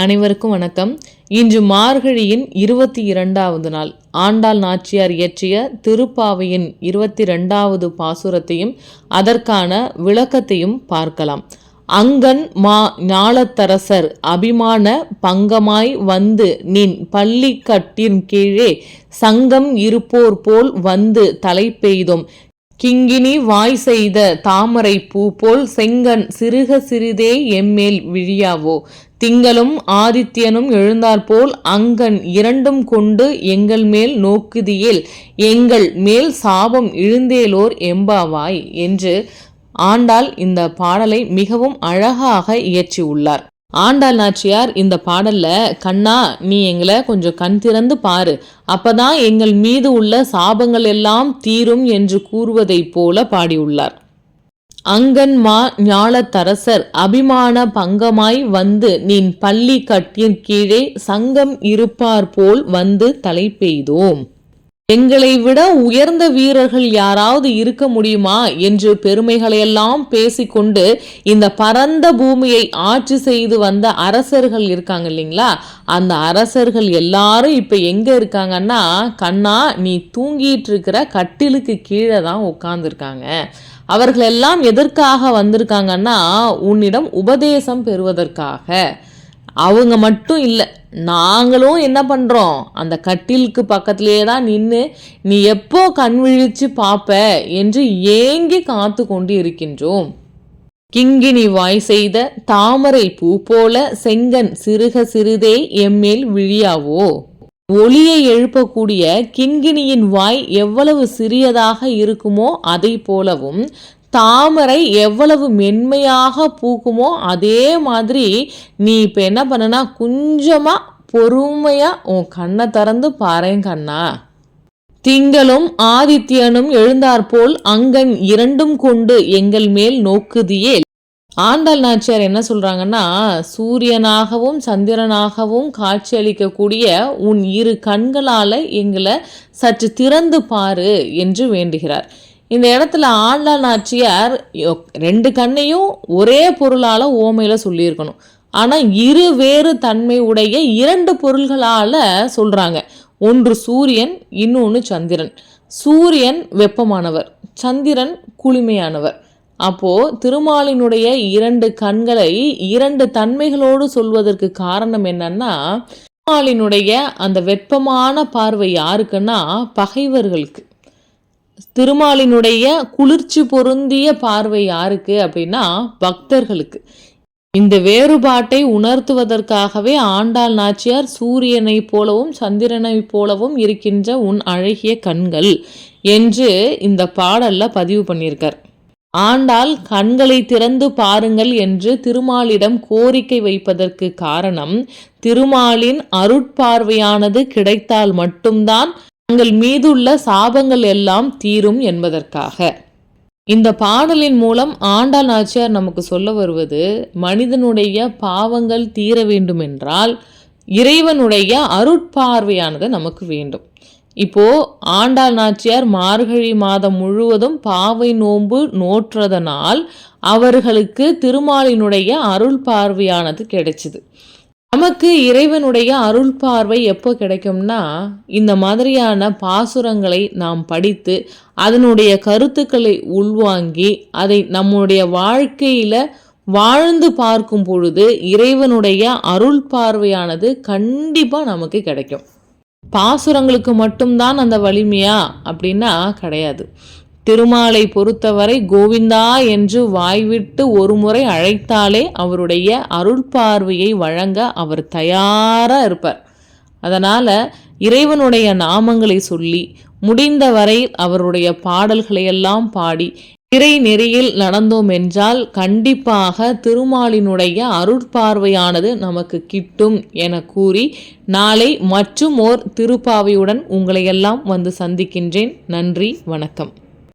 அனைவருக்கும் வணக்கம். இன்று மார்கழியின் இருபத்தி இரண்டாவது நாள். ஆண்டாள் நாச்சியார் இயற்றிய திருப்பாவையின் இருபத்தி ரெண்டாவது பாசுரத்தையும் அதற்கான விளக்கத்தையும் பார்க்கலாம். அங்கன் மா ஞாலத்தரசர் அபிமான பங்கமாய் வந்து நின் பள்ளிக்கட்டின் கீழே சங்கம் இருப்போர் போல் வந்து தலை பெய்தும் கிங்கினி வாய் செய்த தாமரை பூ போல் செங்கன் சிறுக சிறிதே எம்மேல் விழியாவோ? திங்களும் ஆதித்யனும் எழுந்தாற்போல் அங்கன் இரண்டும் கொண்டு எங்கள் மேல் நோக்குதியேல் எங்கள் மேல் சாபம் இழுந்தேலோர் எம்பாவாய்? என்று ஆண்டாள் இந்த பாடலை மிகவும் அழகாக இயற்றியுள்ளார். ஆண்டாள் நாச்சியார் இந்த பாடல்ல கண்ணா நீ எங்களை கொஞ்சம் கண் திறந்து பாரு. அப்பதான் எங்கள் மீது உள்ள சாபங்கள் எல்லாம் தீரும் என்று கூறுவதைப் போல பாடியுள்ளார். அங்கன்மா ஞாலத்தரசர் அபிமான பங்கமாய் வந்து நின் பள்ளி கட்டின் கீழே சங்கம் இருப்பார் போல் வந்து தலை பெய்தோம் எங்களை விட உயர்ந்த வீரர்கள் யாராவது இருக்க முடியுமா என்று பெருமைகளையெல்லாம் பேசிக்கொண்டு இந்த பரந்த பூமியை ஆட்சி செய்து வந்த அரசர்கள் இருக்காங்க இல்லைங்களா? அந்த அரசர்கள் எல்லாரும் இப்ப எங்க இருக்காங்கன்னா கண்ணா நீ தூங்கிட்டு இருக்கிற கட்டிலுக்கு கீழே தான் உட்கார்ந்துருக்காங்க. அவர்கள் எல்லாம் எதற்காக வந்திருக்காங்கன்னா உன்னிடம் உபதேசம் பெறுவதற்காக. அவங்க மட்டும் இல்லை நாங்களும் என்ன பண்ணுறோம் அந்த கட்டிலுக்கு பக்கத்திலேயே தான் நின்று நீ எப்போ கண் விழித்து பார்ப்ப என்று ஏங்கி காத்து கொண்டு இருக்கின்றோம். கிங்கினி வாய் செய்த தாமரை பூ போல செங்கன் சிறுக சிறிதே எம்மேல் விழியாவோ? ஒளியை எழுப்பக்கூடிய கிண்கிணியின் வாய் எவ்வளவு சிறியதாக இருக்குமோ அதை போலவும் தாமரை எவ்வளவு மென்மையாக பூக்குமோ அதே மாதிரி நீ இப்போ என்ன பண்ணனா கொஞ்சமாக பொறுமையாக உன் கண்ணை திறந்து பாறேன் கண்ணா. திங்களும் ஆதித்யனும் எழுந்தாற்போல் அங்கன் இரண்டும் கொண்டு எங்கள் மேல் நோக்குதியே ஆண்டாள் நாச்சியார் என்ன சொல்றாங்கன்னா சூரியனாகவும் சந்திரனாகவும் காட்சியளிக்கக்கூடிய உன் இரு கண்களால எங்களை சற்று திறந்து பாரு என்று வேண்டுகிறார். இந்த இடத்துல ஆண்டாள் நாச்சியார் ரெண்டு கண்ணையும் ஒரே பொருளால் ஓமையில் சொல்லியிருக்கணும். ஆனால் இரு வேறு தன்மை உடைய இரண்டு பொருள்களால் சொல்கிறாங்க ஒன்று சூரியன் இன்னொன்று சந்திரன். சூரியன் வெப்பமானவர் சந்திரன் குளிமையானவர். அப்போது திருமாலினுடைய இரண்டு கண்களை இரண்டு தன்மைகளோடு சொல்வதற்கு காரணம் என்னன்னா திருமாலினுடைய அந்த வெப்பமான பார்வை யாருக்குன்னா பகைவர்களுக்கு. திருமாலினுடைய குளிர்ச்சி பொருந்திய பார்வை யாருக்கு அப்படின்னா பக்தர்களுக்கு. இந்த வேறுபாட்டை உணர்த்துவதற்காகவே ஆண்டாள் நாச்சியார் சூரியனை போலவும் சந்திரனை போலவும் இருக்கின்ற உன் அழகிய கண்கள் என்று இந்த பாடல்ல பதிவு பண்ணியிருக்கார். ஆண்டாள் கண்களை திறந்து பாருங்கள் என்று திருமாலிடம் கோரிக்கை வைப்பதற்கு காரணம் திருமாலின் அருட்பார்வையானது கிடைத்தால் மட்டும்தான் தங்கள் மீதுள்ள சாபங்கள் எல்லாம் தீரும் என்பதற்காக. இந்த பாடலின் மூலம் ஆண்டாள் நாச்சியார் நமக்கு சொல்ல வருவது மனிதனுடைய பாவங்கள் தீர வேண்டும் என்றால் இறைவனுடைய அருட்பார்வையானது நமக்கு வேண்டும். இப்போ ஆண்டாள் நாச்சியார் மார்கழி மாதம் முழுவதும் பாவை நோன்பு நோற்றதனால் அவர்களுக்கு திருமாலினுடைய அருள் பார்வையானது கிடைச்சிது. நமக்கு இறைவனுடைய அருள் பார்வை எப்போ கிடைக்கும்னா இந்த மாதிரியான பாசுரங்களை நாம் படித்து அதனுடைய கருத்துக்களை உள்வாங்கி அதை நம்முடைய வாழ்க்கையில் வாழ்ந்து பார்க்கும் பொழுது இறைவனுடைய அருள் பார்வையானது கண்டிப்பாக நமக்கு கிடைக்கும். பாசுரங்களுக்கு மட்டும்தான் அந்த வலிமையா? அப்படின்னா கிடையாது. திருமாலை பொறுத்தவரை கோவிந்தா என்று வாய்விட்டு ஒரு முறை அழைத்தாலே அவருடைய அருள் பார்வையை வழங்க அவர் தயாராக இருப்பார். அதனால் இறைவனுடைய நாமங்களை சொல்லி முடிந்தவரை அவருடைய பாடல்களையெல்லாம் பாடி இறை நெறியில் நடந்தோம் என்றால் கண்டிப்பாக திருமாலினுடைய அருட்பார்வையானது நமக்கு கிட்டும் என கூறி நாளை மற்றும் ஓர் திருப்பாவையுடன் உங்களையெல்லாம் வந்து சந்திக்கின்றேன். நன்றி வணக்கம்.